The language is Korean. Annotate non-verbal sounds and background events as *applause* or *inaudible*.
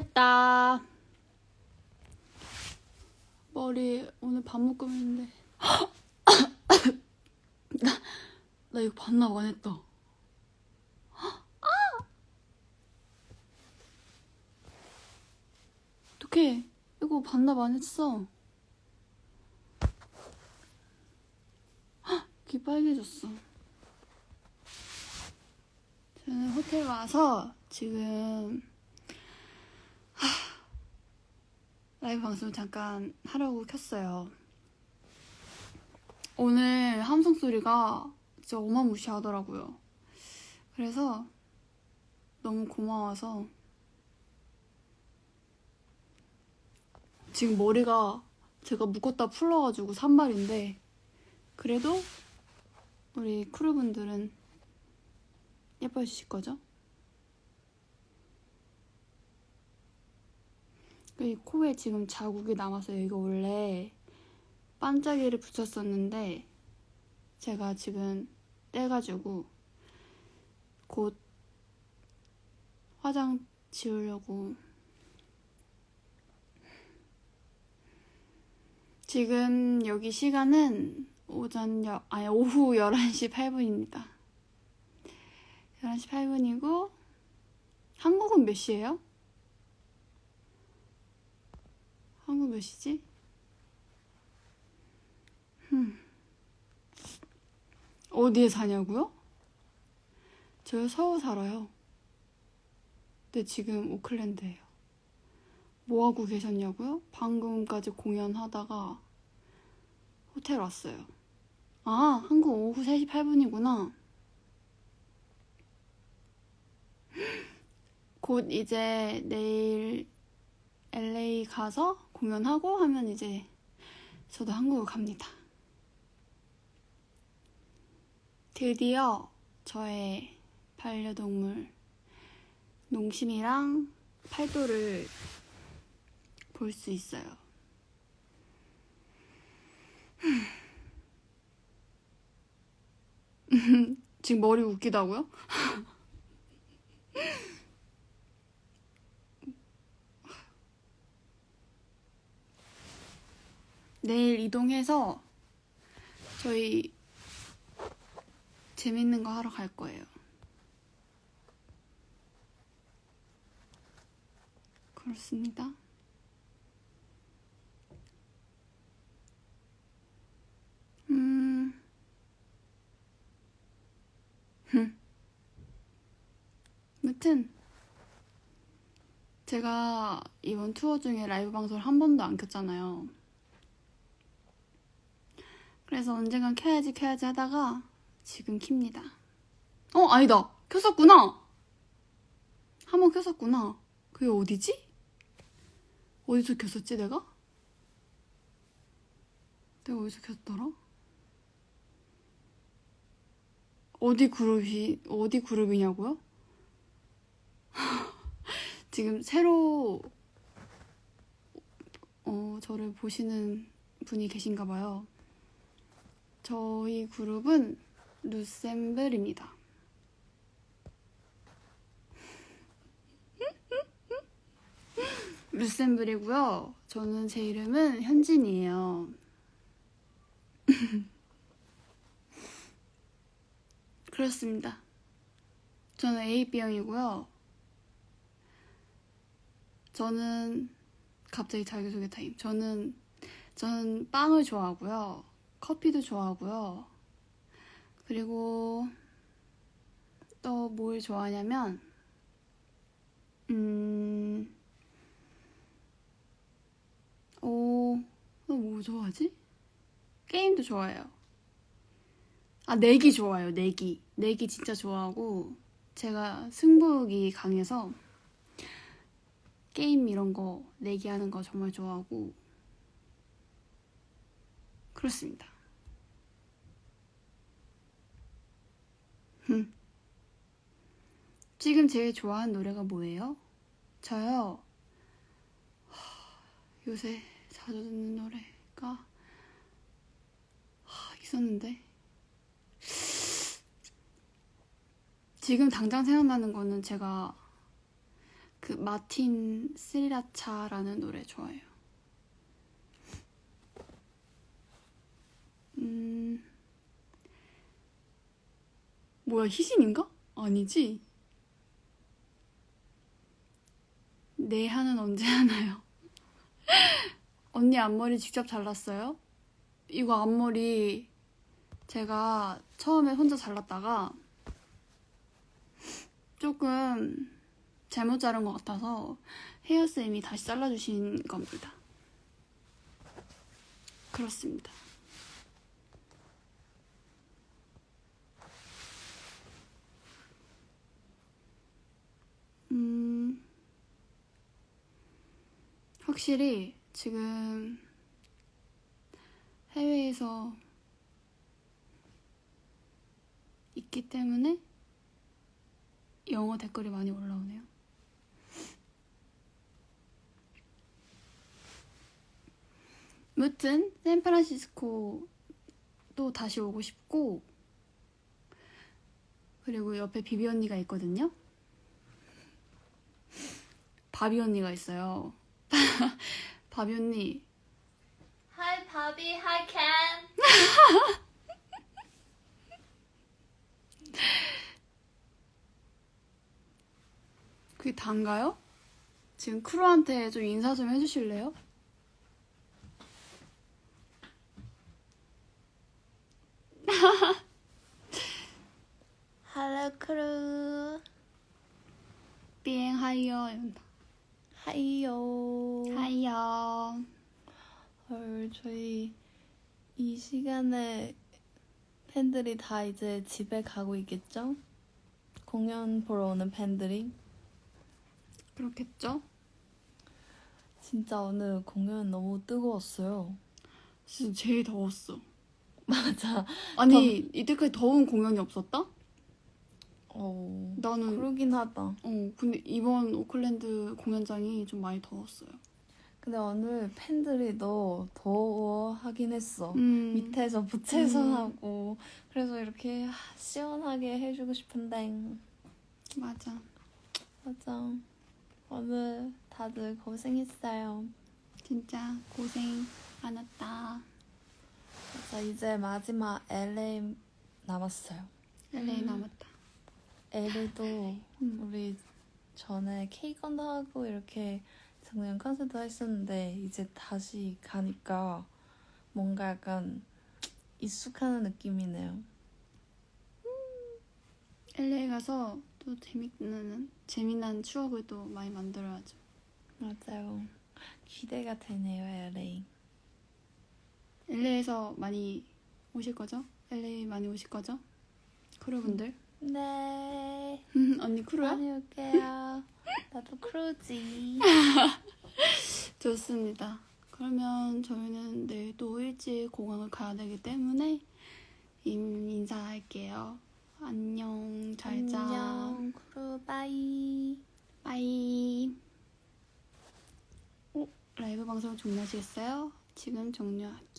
반했다. 머리 오늘 밥 먹고 했는데 *laughs* 나, 나 이거 반납 안 했다. *gasps* 어떡해. 이거 반납 안 했어. *gasps* 귀 빨개졌어. 저는 호텔 와서 지금 하, 라이브 방송 잠깐 하려고 켰어요. 오늘 함성 소리가 진짜 어마무시하더라고요. 그래서 너무 고마워서 지금 머리가 제가 묶었다 풀러가지고 산발인데 그래도 우리 크루분들은 예뻐지실 거죠? 이 코에 지금 자국이 남아서 여기가 원래 반짝이를 붙였었는데 제가 지금 떼가지고 곧 화장 지우려고 지금 여기 시간은 오전 여, 아니 오후 *laughs* 11시 8분입니다. 11시 8분이고 한국은 몇 시예요? 한국 몇 시지? 흠. 어디에 사냐고요? 저 서울 살아요. 근데 지금 오클랜드예요. 뭐 하고 계셨냐고요? 방금까지 공연하다가 호텔 왔어요. 아, 한국 오후 3시 8분이구나. 곧 이제 내일 LA 가서 공연하고 하면 이제 저도 한국을 갑니다. 드디어 저의 반려동물 농심이랑 팔도를 볼 수 있어요. *laughs* 지금 머리 웃기다고요? *laughs* 내일 이동해서 저희 재밌는 거 하러 갈 거예요. 그렇습니다. 음. 흠. 무튼 제가 이번 투어 중에 라이브 방송을 한 번도 안 켰잖아요. 그래서 언젠간 켜야지 켜야지 하다가 지금 킵니다. 어 아니다 켰었구나. 한 번 켰었구나. 그게 어디지? 어디서 켰었지 내가? 내가 어디서 켰더라? 어디 그룹이 어디 그룹이냐고요? *laughs* 지금 새로 어, 저를 보시는 분이 계신가 봐요. 저희 그룹은 루셈블입니다. 루셈블이고요. *laughs* 저는 제 이름은 현진이에요. *laughs* 그렇습니다. 저는 AB형이고요. 저는 갑자기 자기소개 타임. 저는 저는 빵을 좋아하고요. 커피도 좋아하고요. 그리고 또 뭘 좋아하냐면 음. 오, 뭐 좋아하지? 게임도 좋아해요. 아, 내기 좋아요, 내기. 내기 진짜 좋아하고, 제가 승부욕이 강해서, 게임 이런 거, 내기 하는 거 정말 좋아하고, 그렇습니다. 흠. 지금 제일 좋아하는 노래가 뭐예요? 저요, 하, 요새 자주 듣는 노래가, 하, 있었는데, 지금 당장 생각나는 거는 제가 그 마틴 스리라차라는 노래 좋아해요. 음, 뭐야 희진인가? 아니지? 내 한은 언제 하나요? *laughs* 언니 앞머리 직접 잘랐어요? 이거 앞머리 제가 처음에 혼자 잘랐다가 조금 잘못 자른 것 같아서 헤어쌤이 다시 잘라주신 겁니다. 그렇습니다. 확실히 지금 해외에서 있기 때문에 영어 댓글이 많이 올라오네요. 무튼 샌프란시스코 또 다시 오고 싶고 그리고 옆에 비비 언니가 있거든요. 바비 언니가 있어요. *laughs* 바비 언니 Hi, Bobby. Hi, Ken. *laughs* 그게 단가요? 지금 크루한테 좀 인사 좀 해주실래요? *laughs* Hello, crew. 비행 하이어. 하이요. 하이어. 헐, 저희 이 시간에 팬들이 다 이제 집에 가고 있겠죠? 공연 보러 오는 팬들이. 그렇겠죠? 진짜 오늘 공연 너무 뜨거웠어요. 진짜 제일 더웠어. *laughs* 맞아. 아니 이때까지 더운 공연이 없었다? 어, 나는 그러긴 하다. 어 근데 이번 오클랜드 공연장이 좀 많이 더웠어요. 근데 오늘 팬들이 너 더워 하긴 했어. 음, 밑에서 부채서 음. 하고 그래서 이렇게 하, 시원하게 해주고 싶은데 맞아. 맞아 오늘 다들 고생했어요 진짜 고생 많았다. 맞아 이제 마지막 LA 남았어요 LA 음. 남았다. LA도 음. 우리 전에 K건도 하고 이렇게 작년 콘서트 했었는데 이제 다시 가니까 뭔가 약간 익숙하는 느낌이네요 LA 가서 또 재밌는 재미난 추억을 또 많이 만들어야죠. 맞아요 기대가 되네요 LA LA에서 많이 오실 거죠? LA 많이 오실 거죠? 크루분들? 네 *laughs* 언니 크루야? 많이 올게요. *laughs* 나도 크루지. *laughs* 좋습니다. 그러면 저희는 내일 또 일찍 공항을 가야 되기 때문에 임- 인사할게요. 안녕, 잘 자. 안녕, 크루 바이. 빠이. 어, 라이브 방송 종료하시겠어요? 지금 종료하기.